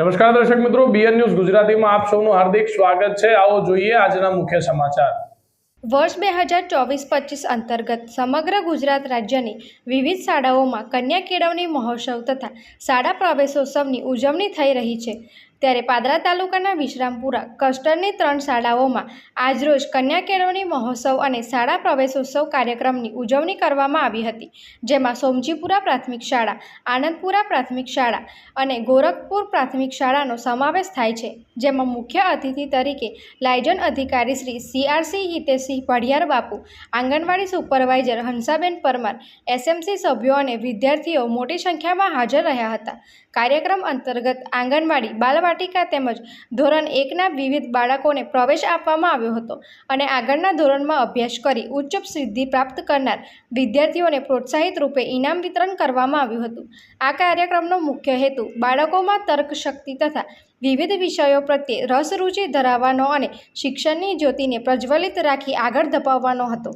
નમસ્કાર દર્શક મિત્રો બીએન ન્યૂઝ ગુજરાતીમાં આપ સૌનું હાર્દિક સ્વાગત છે. આવો જોઈએ આજના મુખ્ય સમાચાર. વર્ષ બે હજાર ચોવીસ પચીસ અંતર્ગત સમગ્ર ગુજરાત રાજ્યની વિવિધ શાળાઓમાં કન્યા કેળવણી મહોત્સવ તથા શાળા પ્રવેશોત્સવની ઉજવણી થઈ રહી છે. ત્યારે પાદરા તાલુકાના વિશ્રામપુરા કસ્ટરની ત્રણ શાળાઓમાં આજરોજ કન્યા કેળવણી મહોત્સવ અને શાળા પ્રવેશોત્સવ કાર્યક્રમની ઉજવણી કરવામાં આવી હતી, જેમાં સોમજીપુરા પ્રાથમિક શાળા, આનંદપુરા પ્રાથમિક શાળા અને ગોરખપુર પ્રાથમિક શાળાનો સમાવેશ થાય છે, જેમાં મુખ્ય અતિથિ તરીકે લાયજન અધિકારી Shri CRC Hiteshsinh Padhiyar Bapu, anganwadi supervisor Hansaben Parmar, SMC સભ્યો અને વિદ્યાર્થીઓ મોટી સંખ્યામાં હાજર રહ્યા હતા. કાર્યક્રમ અંતર્ગત આંગણવાડી બાલવાટિકા તેમજ ધોરણ એકના વિવિધ બાળકોને પ્રવેશ આપવામાં આવ્યો હતો અને આગળના ધોરણમાં અભ્યાસ કરી ઉચ્ચ સિદ્ધિ પ્રાપ્ત કરનાર વિદ્યાર્થીઓને પ્રોત્સાહિત રૂપે ઇનામ વિતરણ કરવામાં આવ્યું હતું. આ કાર્યક્રમનો મુખ્ય હેતુ બાળકોમાં તર્ક શક્તિ તથા વિવિધ વિષયો પ્રત્યે રસરૂચિ ધરાવવાનો અને શિક્ષણની જ્યોતિને પ્રજ્વલિત રાખી આગળ ધપાવવાનો હતો.